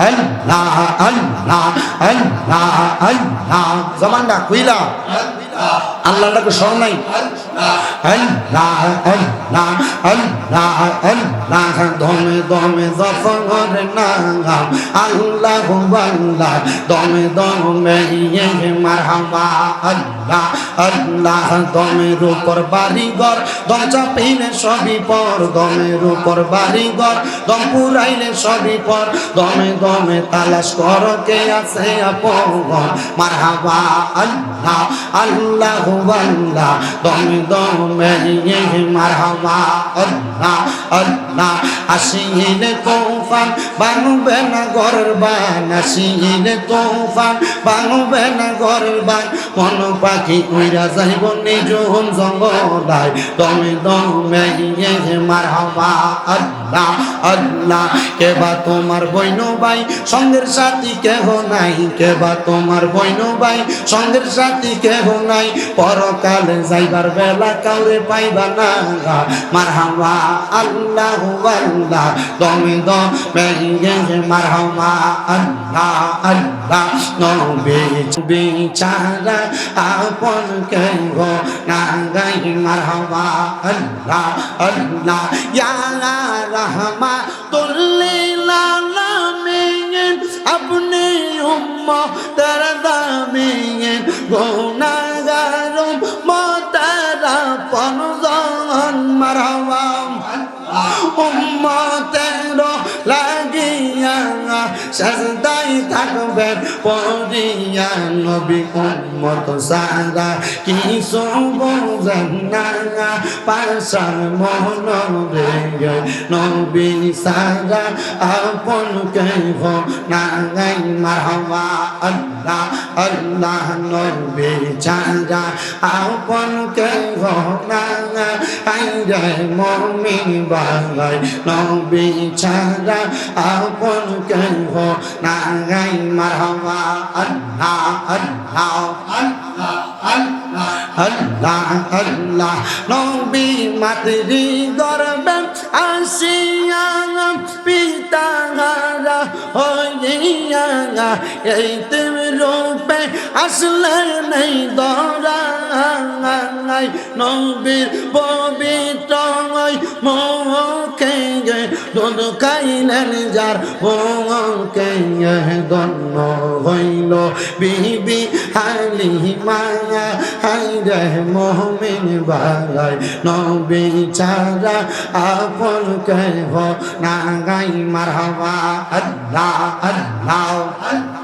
আল্লাহ আল্লাহ আল্লাহ আল্লাহ জবানটা কইলা আল্লাহ ডাকে স্মরণ নাই আল্লাহ আল্লাহ আল্লাহ আল্লাহ দমে দমে জফর নাম আল্লাহ আল্লাহ দমে দমে ইয়ে মারহাবা আল্লাহ আল্লাহ দমের উপর বাড়িঘর দম চাপিলে সবই পর দমের উপর বাড়িঘর দম পুরাইলে সবই পর দমে দমে তালাশ কর কে আছে আপন। মারহাবা আল্লাহ আল্লাহ আল্লাহ, দমে দমে ইয়ে মারহাবা আল্লাহ আল্লাহ আসিলে তোফান বানুবে না ঘরের বান আসিলে তোফান বানুবে না ঘরের বান মন পাখি উইরা যাইব নিজ জঙ্গলায় দমে দমে ইয়ে মারহাবা আল্লাহ আল্লাহ কেবা তোমার বইন ভাই সঙ্গের সাথী কেহ নাই কেবা তোমার বইন ভাই সঙ্গের সাথী কেহ নাই পরকালে যাইবার বেলা কাউরে পাইবা না মারহাবা আল্লাহ আল্লাহ, দমে দমে ইয়ে মারহাবা আল্লাহ আল্লাহ। নবে বিচারা আপন কেহ না গাই মারহাবা আল্লাহ আল্লাহ। ইয়া রহমা তুল্লিল আলামিন আপনি উম্মতের দামিন। গুনাহগার উম্মতের সাজদাই থাকবেন পরিয়া নবী উম্মত সারা। কিছু বোঝেন না পাশার মন রে নবী সারা। আপন কেহ নাই মারহাবা আল্লাহ আল্লাহ নবী সারা আপন কেহ নাই রে মমিন বালাই নবী ছাড়া। আপন কেহ নাই মারহাবা আল্লাহ আল্লাহ আল্লাহ আল্লাহ নবী মাতৃ গর্বে আসিয়া পিতা হারা হইয়া এই তুমি রূপে আসলে নেই দরাই নবীর পবিত্র দুধ খাইলেন যার মুখে দন্ন হইল। বিবি হালি মায়া, হাই রে মোহমিন বালাই, নবী ছাড়া আপন কেহ না গাই মারহাবা, আল্লাহ আল্লাহ লা